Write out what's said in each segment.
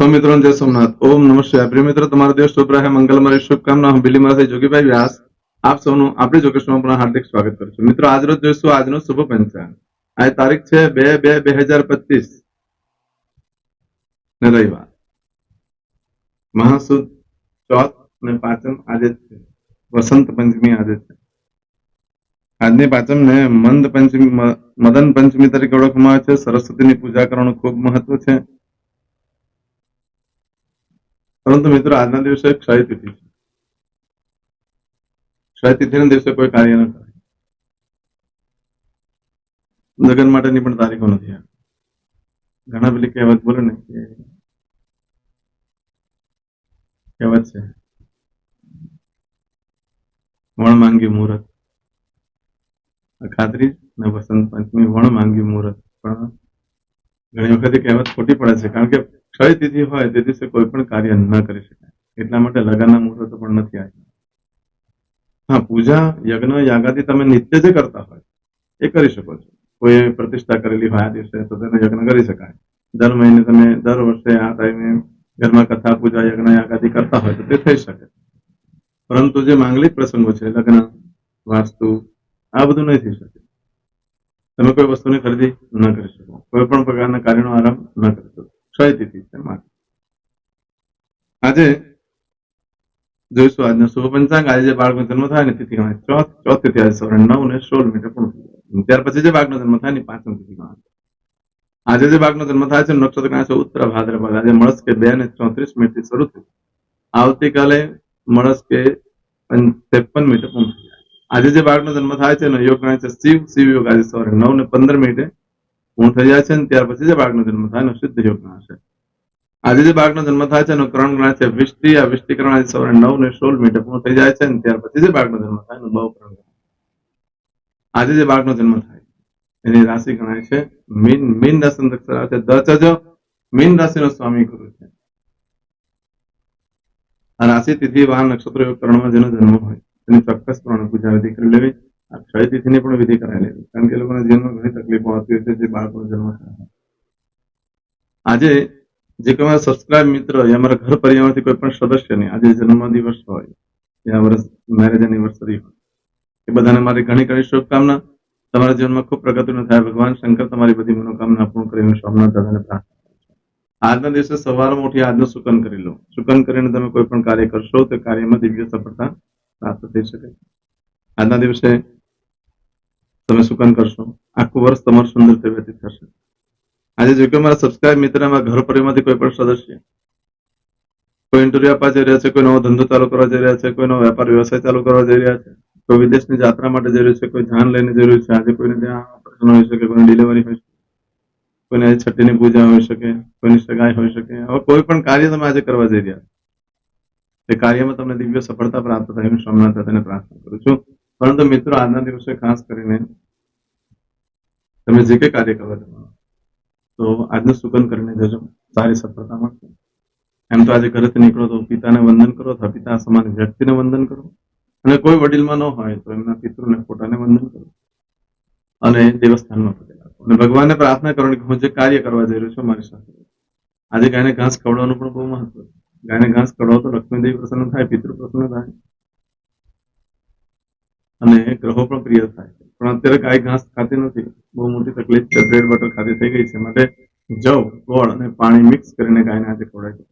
સૌ જય સોમનાથ. ઓમ નમઃ પ્રિય મિત્રો, તમારો દિવસ શુભ રહે. મંગલમય શુભકામના હું બિલીમાંથી જોગીભાઈ વ્યાસ. આપ સૌનું આપણી જોકેશમાં પણ હાર્દિક સ્વાગત કરું છું. મિત્રો આજ રોજ જોઈશું આજનો શુભ પંચાંગ. આ તારીખ છે બે બે બે હજાર પચીસ. ને રવિવાર. મહાસુદ ચોથ અને પાંચમ આજે છે. વસંત પંચમી આજે છે. આજની પાંચમને મંદ પંચમી મદન પંચમી તરીકે ઓળખવામાં આવે છે. સરસ્વતીની પૂજા કરવાનું ખૂબ મહત્વ છે. પરંતુ મિત્રો, આજના દિવસે ક્ષય તિથિ છે. ક્ષય તિથિના દિવસે કોઈ કાર્ય ન કરે. લગ્ન માટેની પણ તારીખો નથી ઘણા પેલી કહેવત બોલે ને કે કહેવત છે, વણ માંગ્યું મુહૂર્ત. ખાતરી ને વસંત પંચમી વણ માંગ્યું મુહૂર્ત. પણ ઘણી વખત કહેવત ખોટી પડે છે, કારણ કે ક્ષય તિથિ હોય તે દિવસે કોઈ પણ કાર્ય ન કરી શકાય. એટલા માટે લગ્નના મુહૂર્તો પણ નથી આવ્યા હા, પૂજા, યજ્ઞ, યાગાદી તમે નિત્ય જે કરતા હોય, એ કરી શકો છો. કોઈ પ્રતિષ્ઠા કરેલી હોય આ દિવસે, તો તેને યજ્ઞ કરી શકાય. દર મહિને તમે દર વર્ષે આ ટાઈમે ઘરમાં કથા, પૂજા, યજ્ઞ, યાગાદી કરતા હોય તો તે થઈ શકે. પરંતુ જે માંગલિક પ્રસંગો છે, લગ્ન, વાસ્તુ, આ બધું નહીં થઈ શકે. તમે કોઈ વસ્તુની ખરીદી ન કરી શકો. કોઈ પણ પ્રકારના કાર્યનો આરંભ ન કરી શકો. છે માટે આજે જોઈશું, આજનો શુભ પંચાંગ. આજે જે બાળકનો જન્મ થાય ને તિથિ ચોથ. ચોથ તિથિ આજે સવારે નવ ને સોળ મિનિટે પૂર્ણ. ત્યાર પછી જે બાળકનો જન્મ થાય ને પાંચમ તિથિ ગણાય. આજે જે બાળકનો જન્મ થાય છે નક્ષત્ર છે, ઉત્તર ભાદ્રપદ. આજે મળસ કે બે ને ચોત્રીસ મિનિટથી શરૂ થયું આવતીકાલે મળસ કે ત્રેપન મિનિટે પૂર્ણ આજે જે બાળકનો જન્મ થાય છે એનો યોગ ગણાય છે શિવ. શિવ યોગ આજે સવારે નવ ને પંદર મિનિટે પૂર્ણ થઈ જાય છે ને ત્યાર પછી જે બાળકનો જન્મ થાય એનો સિદ્ધ યોગ ગણાશે. આજે જે બાળકનો જન્મ થાય છે એનો કરણ ગણાય છે વિષ્ટિ, આ વિષ્ટિકરણ આજે સવારે નવ ને સોળ મિનિટે પૂર્ણ થઈ જાય છે અને ત્યાર પછી જે બાળકનો જન્મ થાય એનું બહુકરણ ગણાય આજે જે બાળકનો જન્મ થાય એની રાશિ ગણાય છે મીન મીન રાશિ અક્ષર છે દચ જ મીન રાશિનો સ્વામી ગુરુ છે. આ રાશિ તિથિ, વાહન, નક્ષત્ર, યોગ કરણમાં જેનો જન્મ હોય તેની ચોક્કસ પ્રમાણે પૂજા વિધિ કરી લેવી. આ ક્ષય તિથિની પણ વિધિ કરાવી લેવી કારણ કે એ લોકોના જીવનમાં ઘણી તકલીફો આવતી છે જે બાળકોનો જન્મ આજે જે કોઈ મારા સબસ્ક્રાઇબ મિત્ર યા અમારા ઘર પરિવારથી કોઈ પણ સદસ્યને આજે જન્મ દિવસ હોય યા વર્ષ મેરેજ એનિવર્સરી હોય, એ બધાને મારી ઘણી ઘણી શુભકામના. તમારા જીવનમાં ખૂબ પ્રગતિનું થાય. ભગવાન શંકર તમારી બધી મનોકામના પૂર્ણ કરી હું સોમનાથ દાદાને પ્રાર્થના આજના દિવસે સવારમાં ઉઠી આજનું સુકન કરી લો. સુકન કરીને તમે કોઈ પણ કાર્ય કરશો તો કાર્યમાં દિવ્ય સફળતા પ્રાપ્ત થઈ શકે આજના દિવસે તમે સુકન કરશો? આખું વર્ષ તમારું સુંદર વ્યતીત થશે. આજે જો કે મારા સબસ્ક્રાઇબ મિત્રમાં ઘર પરિવારમાંથી કોઈ પણ સદસ્ય, કોઈ ઇન્ટરવ્યુ આપવા જઈ રહ્યા છે, કોઈ નવો ધંધો ચાલુ કરવા જઈ રહ્યા છે, કોઈ નવો વેપાર, વ્યવસાય ચાલુ કરવા જઈ રહ્યા છે, કોઈ વિદેશની યાત્રા માટે જઈ છે, કોઈ જાન લઈને જઈ છે, આજે કોઈને ત્યાં ઓપરેશન હોય શકે, કોઈની ડિલિવરી હોય શકે, કોઈને આજે છઠ્ઠીની પૂજા હોઈ શકે, કોઈની સગાઈ હોઈ શકે, હવે કોઈ પણ કાર્ય તમે આજે કરવા જઈ રહ્યા છે. એ કાર્યમાં તમને દિવ્ય સફળતા પ્રાપ્ત થાય હું સોમનાથ દાદાને પ્રાર્થના કરું છું. પરંતુ મિત્રો, આજના દિવસે ખાસ કરીને તમે જે કંઈ કાર્ય જવાનું તો આજનું સુકન કરીને જજો. સારી સફળતા મળશે. એમ તો આજે ઘરેથી નીકળો તો પિતાને વંદન કરો અથવા પિતા સમાન વ્યક્તિને વંદન કરો. અને કોઈ વડીલમાં ન હોય તો એમના પિતૃને, પોતાને વંદન કરો. અને દેવસ્થાનમાં પગે લાગો. અને ભગવાનને પ્રાર્થના કરો કે હું જે કાર્ય કરવા જઈ રહ્યો છું મારી સાથે. આજે ગાયને ઘાસ ખવડાવવાનું પણ બહુ મહત્વ છે. ગાયને ઘાસ ખવડાવો તો લક્ષ્મીદેવી પ્રસન્ન થાય, પિતૃ પ્રસન્ન થાય. અને ગ્રહો પણ પ્રિય થાય પણ અત્યારે ગાય ઘાસ ખાતી નથી. બહુ મોટી તકલીફ છે. બ્રેડ બટર ખાતી થઈ ગઈ છે. માટે જવ, ગોળ અને પાણી મિક્સ કરીને ગાયને ખવડાવી દો.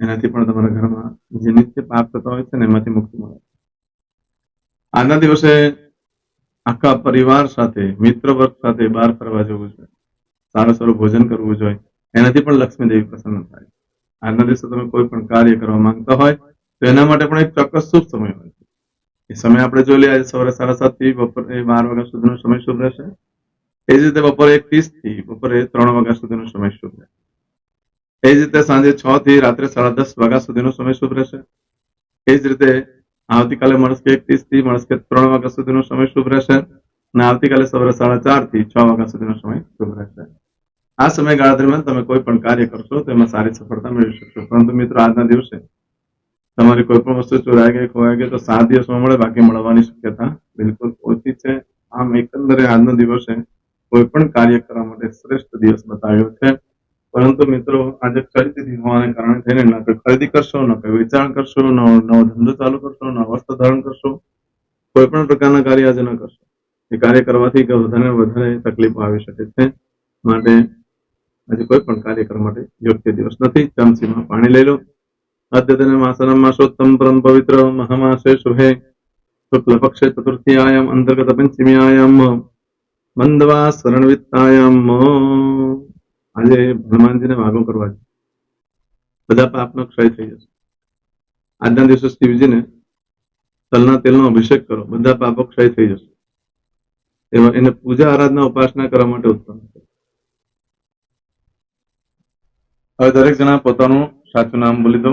એનાથી પણ તમારા ઘરમાં જે નિત્ય પાપ થતા હોય છે ને એમાંથી મુક્તિ મળે આજના દિવસે આખા પરિવાર સાથે, મિત્ર વર્ગ સાથે બહાર ફરવા જવું જોઈએ. સારું સારું ભોજન કરવું જોઈએ. એનાથી પણ લક્ષ્મી દેવી પ્રસન્ન થાય આજના દિવસે તમે કોઈ પણ કાર્ય કરવા માંગતા હોય તો એના માટે પણ એક ચોક્કસ શુભ સમય હોય છે. એ સમય આપણે જોઈ લઈએ સવારે સાડા સાતથી બપોરે બાર વાગ્યા સુધીનો સમય શુભ રહેશે. એ જ રીતે બપોરે એક ત્રીસથી બપોરે ત્રણ વાગ્યા સુધીનો સમય શુભ રહેશે. એ જ રીતે સાંજે છ થી રાત્રે સાડા દસ વાગ્યા સુધીનો સમય શુભ રહેશે. એ જ રીતે આવતીકાલે મળસ કે એક ત્રીસથી મળસ કે ત્રણ વાગ્યા સુધીનો સમય શુભ રહેશે અને આવતીકાલે સવારે સાડા ચારથી છ વાગ્યા સુધીનો સમય શુભ રહેશે. આ સમયગાળા દરમિયાન તમે કોઈ પણ કાર્ય કરશો તો એમાં સારી સફળતા મેળવી શકશો. પરંતુ મિત્રો, આજના દિવસે તમારી કોઈ પણ વસ્તુ ચોરાઈ ગઈ, ખોવાઈ ગઈ, તો સાત દિવસમાં મળે, બાકી મળવાની શક્યતા બિલકુલ ઓછી છે. આમ એકંદરે આજનો દિવસે કોઈ પણ કાર્ય કરવા માટે શ્રેષ્ઠ દિવસ બતાવ્યો છે. પરંતુ મિત્રો, આજે ખરીદી હોવાને કારણે થઈને ન કોઈ ખરીદી કરશો, ન કોઈ વેચાણ કરશો, ન નવો ધંધો ચાલુ કરશો ન વસ્ત્ર ધારણ કરશો, કોઈ પણ પ્રકારના કાર્ય આજે ન કરશો. એ કાર્ય કરવાથી વધારે વધારે તકલીફો આવી શકે છે. માટે આજે કોઈ પણ કાર્ય કરવા માટે યોગ્ય દિવસ નથી. ચમચીમાં પાણી લઈ લો. અદ્યતન માસનમ पवित्र પરમ પવિત્ર शुक्लपक्षे શુભે શુક્લ પક્ષે ચતુર્થીયાયામ અંતર્ગત પંચમીયાયામ મંદવા શરણવિત્તાયામ આજે હનુમાનજીને વાગો કરવા છે બધા પાપનો ક્ષય થઈ જશે આજના દિવસે શિવજીને તલના તેલનો અભિષેક કરો બધા પાપો ક્ષય થઈ જશે એવા એને પૂજા આરાધના ઉપાસના કરવા માટે ઉત્પન્ન છે હવે દરેક જણા પોતાનું સાચું નામ બોલી દો.